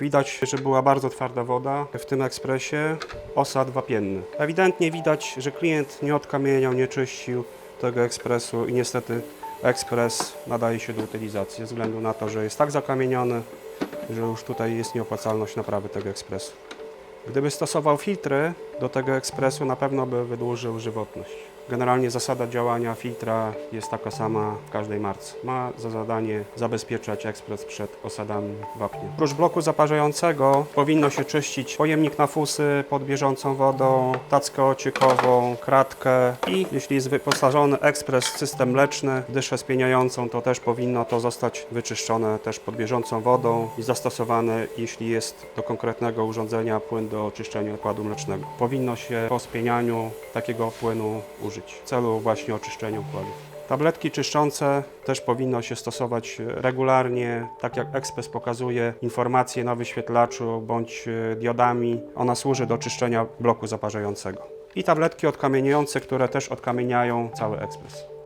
Widać, że była bardzo twarda woda w tym ekspresie, osad wapienny. Ewidentnie widać, że klient nie odkamieniał, nie czyścił tego ekspresu i niestety ekspres nadaje się do utylizacji ze względu na to, że jest tak zakamieniony, że już tutaj jest nieopłacalność naprawy tego ekspresu. Gdyby stosował filtry do tego ekspresu, na pewno by wydłużył żywotność. Generalnie zasada działania filtra jest taka sama w każdej marce. Ma za zadanie zabezpieczać ekspres przed osadami wapnia. Oprócz bloku zaparzającego powinno się czyścić pojemnik na fusy pod bieżącą wodą, tackę ociekową, kratkę i jeśli jest wyposażony ekspres w system mleczny, dyszę spieniającą, to też powinno to zostać wyczyszczone też pod bieżącą wodą i zastosowane, jeśli jest do konkretnego urządzenia płyn do oczyszczenia układu mlecznego. Powinno się po spienianiu takiego płynu użyć w celu właśnie oczyszczenia układów. Tabletki czyszczące też powinno się stosować regularnie, tak jak ekspres pokazuje informacje na wyświetlaczu bądź e, diodami. Ona służy do czyszczenia bloku zaparzającego. I tabletki odkamieniające, które też odkamieniają cały ekspres.